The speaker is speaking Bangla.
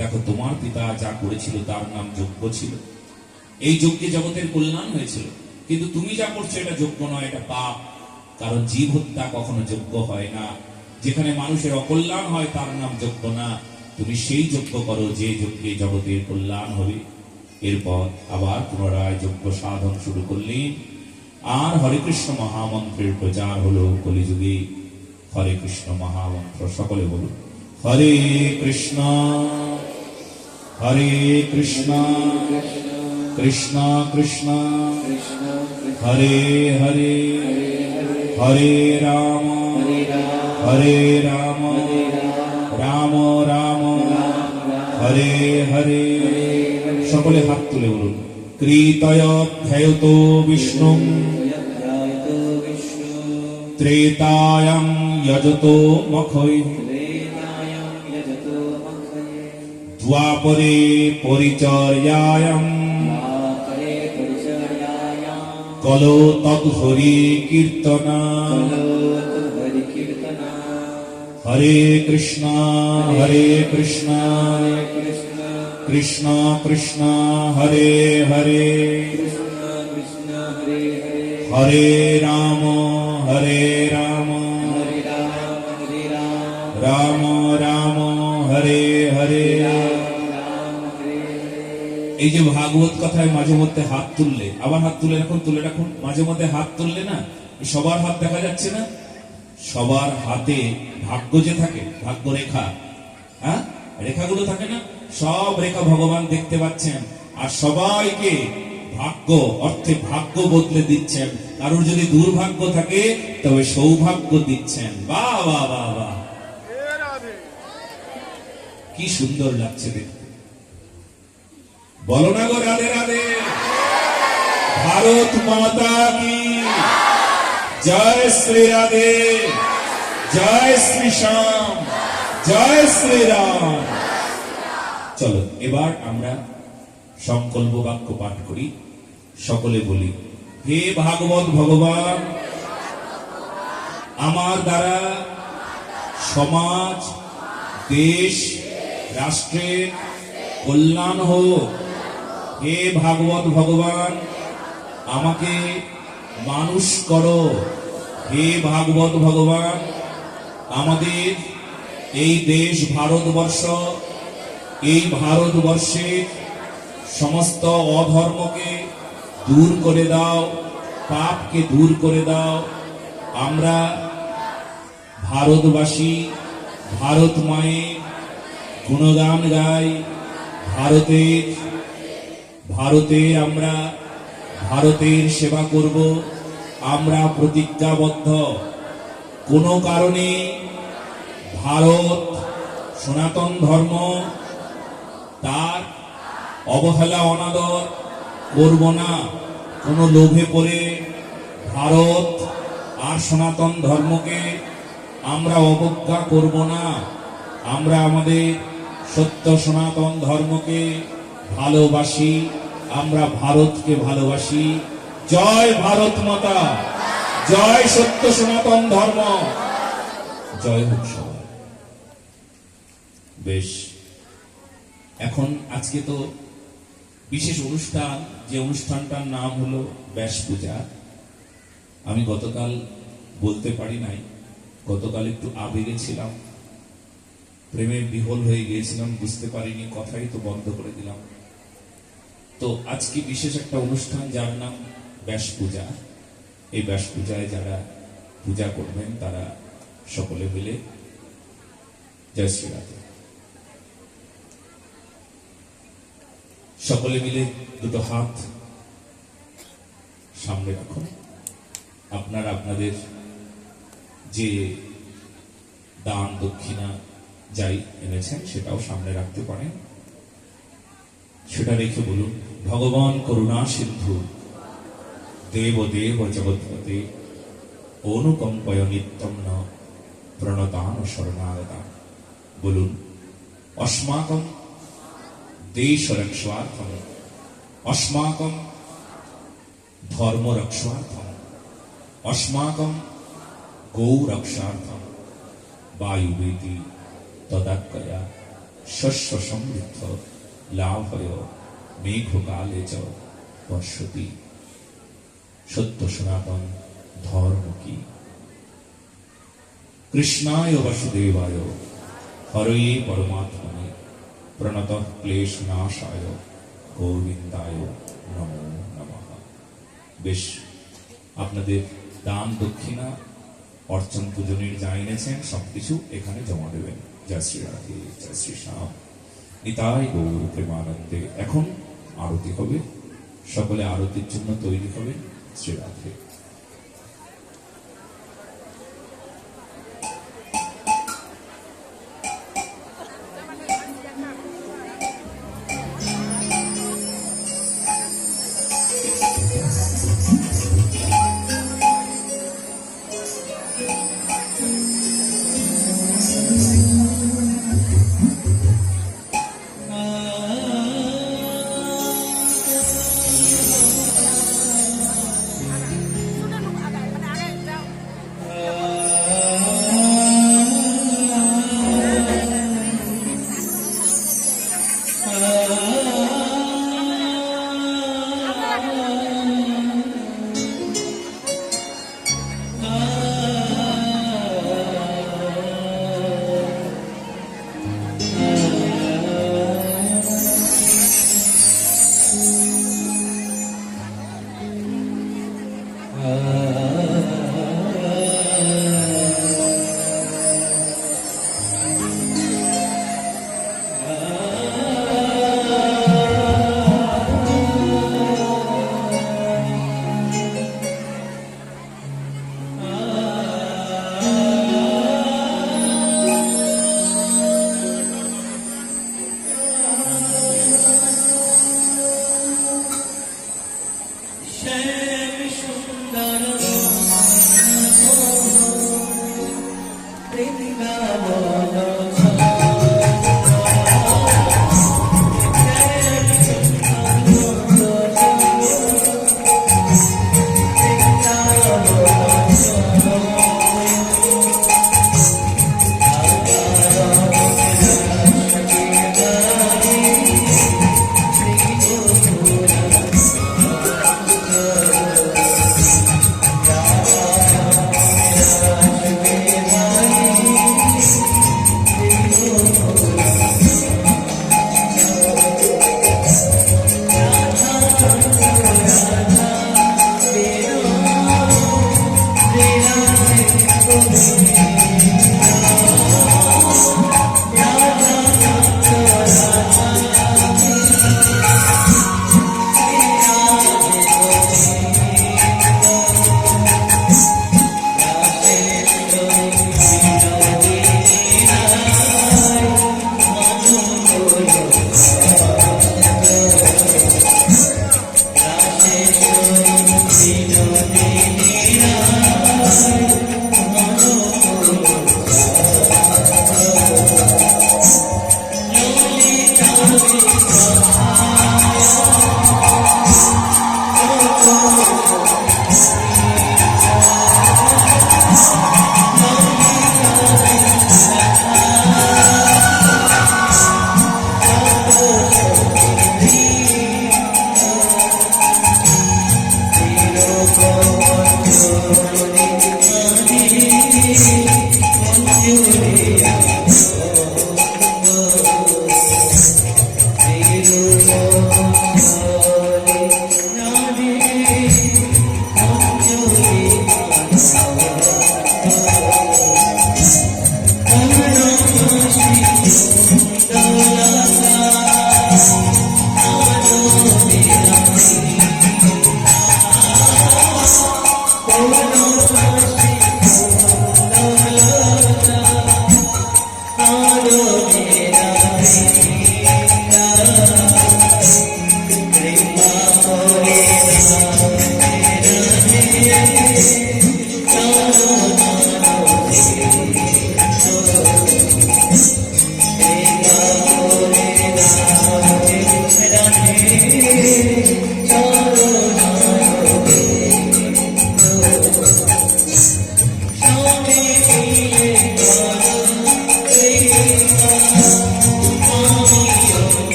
দেখো, তোমার পিতা যা করেছিল তার নাম যোগ্য ছিল। এই যজ্ঞে জগতের কল্যাণ হয়েছিল। কিন্তু তুমি যা করছ, এটা যোগ্য নয়, এটা পাপ। কারণ জীব হত্যা কখনো যোগ্য হয় না। যেখানে মানুষের অকল্যাণ হয়, তার নাম যোগ্য না। তুমি সেই যোগ্য করো, যে যজ্ঞে জগতের কল্যাণ হবে। এরপর আবার পুনরায় যজ্ঞ সাধন শুরু করলেন আর হরে কৃষ্ণ মহামন্ত্রের প্রচার হলো কলিযুগে। হরে কৃষ্ণ মহামন্ত্র সকলে বলুন। হরে কৃষ্ণ হরে কৃষ্ণ কৃষ্ণ কৃষ্ণ, হরে হরে হরে রাম হরে রাম রাম রাম, হরে হরে। সকলে হাত তুলে বলুন কৃতয়ধ্যায়ত বিষ্ণু ত্রেতায়াম যজত মখৈ। দ্বাপরে পরিচর্যায়াম কলো তদ্হরি কীর্তনা হরে কৃষ্ণ হরে কৃষ্ণ কৃষ্ণ কৃষ্ণ হরে হরে হরে রাম এই যে ভাগবত কথায় মাঝে মধ্যে হাত তুললে আবার হাত তুলে রাখুন তুলে রাখুন মাঝে মধ্যে হাত তুললে না সবার হাত দেখা যাচ্ছে না? সবার হাতে ভাগ্য যে থাকে ভাগ্য রেখা হ্যাঁ? রেখাগুলো থাকে না? সব রেখা ভগবান দেখতে পাচ্ছেন আর সবাইকে ভাগ্য অর্থে ভাগ্য বদলে দিচ্ছেন। কারোর যদি দুর্ভাগ্য থাকে তবে সৌভাগ্য দিচ্ছেন। বা বাহ বাহ বাহ। কি সুন্দর লাগছে দেখতে। বলো না গো রাধে রাধে। ভারত মাতা কি? জয় শ্রী রাধে। জয় শ্রী শ্যাম। জয় শ্রী রাম। চলো, এবার আমরা সংকল্প বাক্য পাঠ করি। সকলে বলি, হে ভাগবত ভগবান, আমার দ্বারা সমাজ, দেশ, রাষ্ট্রের কল্যাণ হোক। হে ভাগবত ভগবান, আমাকে মানুষ করো। হে ভাগবত ভগবান, আমাদের এই দেশ ভারতবর্ষ, এই ভারতবর্ষের সমস্ত অধর্মকে দূর করে দাও, পাপকে দূর করে দাও। আমরা ভারতবাসী ভারত মায়ের গুণগান গাই, ভারতের ভারতে আমরা ভারতের সেবা করব, আমরা প্রতিজ্ঞাবদ্ধ। কোনো কারণে ভারত সনাতন ধর্ম তার অবহেলা, অনাদর করব না। কোনো লোভে পড়ে ভারত আর সনাতন ধর্মকে আমরা অবজ্ঞা করব না। আমরা আমাদের সত্য সনাতন ধর্মকে ভালোবাসি। আমরা ভারতকে ভালোবাসি। জয় ভারত মাতা। জয় সত্য সনাতন ধর্ম। জয় হোক সবাই। বেশ। এখন আজকে তো বিশেষ অনুষ্ঠান, যে অনুষ্ঠানটার নাম হলো ব্যাস পূজা। আমি গতকাল বলতে পারি নাই, গতকাল একটু আবেগে ছিলাম। প্রেমে বিহল হয়ে গিয়েছিলাম, বুঝতে পারিনি, কথাই তো বন্ধ করে দিলাম। তো আজকে বিশেষ একটা অনুষ্ঠান যার নাম ব্যাস পূজা। এই ব্যাস পূজায় যারা পূজা করবেন, তারা সকলে মিলে জয় শ্রী রাধে। সকলে মিলে দুটো হাত সামনে রাখুন। আপনারা আপনাদের যে দান দক্ষিণা যাই এনেছেন, সেটাও সামনে রাখতে পারেন। সেটা রেখে বলুন ভগবান করুণা সিন্ধু দেব দেব জগৎপতে অনুকম্পয় নিত্যম ন প্রণতান শরণাগতান বলুন, অস্মাকম দেশ রক্ষার্থম অস্মাকম ধর্ম রক্ষার্থম অস্মাকম গৌ রক্ষার্থম বায়ুবেদি তদাকয়া শস্য সমৃদ্ধ লাভ হয় মেঘকালে চ বর্ষতি সত্য সনাতন ধর্ম কি? কৃষ্ণায় বসুদেবায়, হরয়ে পরমাত্মনে প্রণত ক্লেশ নাশায় গোবিন্দায় নমো নমঃ। বেশ, আপনাদের দান দক্ষিণা, অর্চন পূজনের যা এনেছেন, সবকিছু এখানে জমা দেবেন। জয় শ্রী রাধে, জয় শ্রী শ্যাম। নিতাই গৌর প্রেমানন্দে, এখন আরতি হবে। সকলে আরতির জন্য তৈরি হবে শ্রী